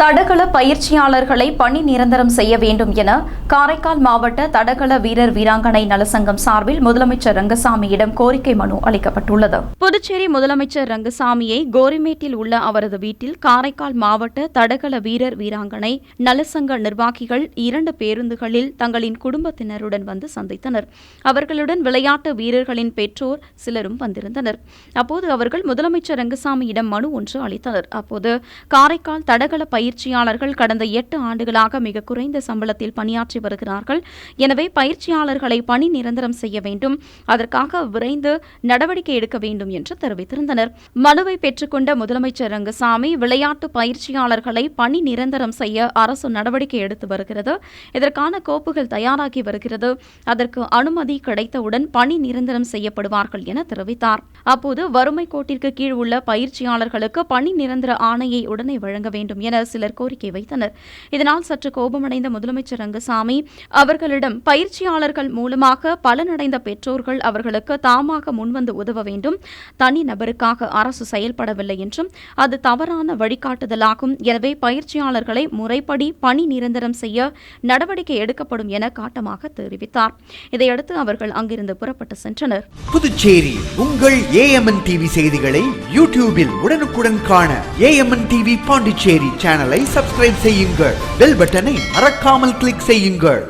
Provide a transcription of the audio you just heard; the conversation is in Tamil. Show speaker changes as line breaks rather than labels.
தடகள பயிற்சியாளர்களை பணி நிரந்தரம் செய்ய வேண்டும் என காரைக்கால் மாவட்ட தடகள வீரர் வீராங்கனை நலசங்கம் சார்பில் முதலமைச்சர் ரங்கசாமியிடம் கோரிக்கை மனு அளிக்கப்பட்டுள்ளது. புதுச்சேரி முதலமைச்சர் ரங்கசாமியை கோரிமேட்டில் உள்ள அவரது வீட்டில் காரைக்கால் மாவட்ட தடகள வீரர் வீராங்கனை நலசங்க நிர்வாகிகள் இரண்டு பேருந்துகளில் தங்களின் குடும்பத்தினருடன் வந்து சந்தித்தனர். அவர்களுடன் விளையாட்டு வீரர்களின் பெற்றோர் சிலரும் வந்திருந்தனர். அப்போது அவர்கள் முதலமைச்சர் ரங்கசாமியிடம் மனு ஒன்று அளித்தனர். அப்போது காரைக்கால் தடகள பயிற்சியாளர்கள் கடந்த எட்டு ஆண்டுகளாக மிக குறைந்த சம்பளத்தில் பணியாற்றி வருகிறார்கள். எனவே பயிற்சியாளர்களை பணி நிரந்தரம் செய்ய வேண்டும். அதற்காக விரைந்து நடவடிக்கை எடுக்க வேண்டும் என்று தெரிவித்திருந்தனர். மனுவை பெற்றுக்கொண்ட முதலமைச்சர் ரங்கசாமி விளையாட்டு பயிற்சியாளர்களை பணி நிரந்தரம் செய்ய அரசு நடவடிக்கை எடுத்து வருகிறது. இதற்கான கோப்புகள் தயாராகி வருகிறது. அதற்கு அனுமதி கிடைத்தவுடன் பணி நிரந்தரம் செய்யப்படுவார்கள் என தெரிவித்தார். அப்போது வறுமை கோட்டிற்கு கீழ் உள்ள பயிற்சியாளர்களுக்கு பணி நிரந்தர ஆணையை உடனே வழங்க வேண்டும் என சில சிலர் கோரிக்கை வைத்தனர். இதனால் சற்று கோபமடைந்த முதலமைச்சர் ரங்கசாமி அவர்களிடம் பயிற்சியாளர்கள் மூலமாக பலனடைந்த பெற்றோர்கள் அவர்களுக்கு தாமாக முன்வந்து உதவ வேண்டும். தனி நபருக்காக அரசு செயல்படவில்லை என்றும் அது தவறான வழிகாட்டுதலாகும். எனவே பயிற்சியாளர்களை முறைப்படி பணி நிரந்தரம் செய்ய நடவடிக்கை எடுக்கப்படும் என காட்டமாக தெரிவித்தார். இதையடுத்து அவர்கள் அங்கிருந்து புறப்பட்டு சென்றனர்.
புதுச்சேரி உங்கள் ஏஎம்என் டிவி செய்திகளை யூடியூபில் உடனுக்குடன் காண ஏஎம்என் டிவி பாண்டிச்சேரி சேனலை சப்ஸ்கிரைப் செய்யுங்கள். பெல் பட்டனை மறக்காமல் கிளிக் செய்யுங்கள்.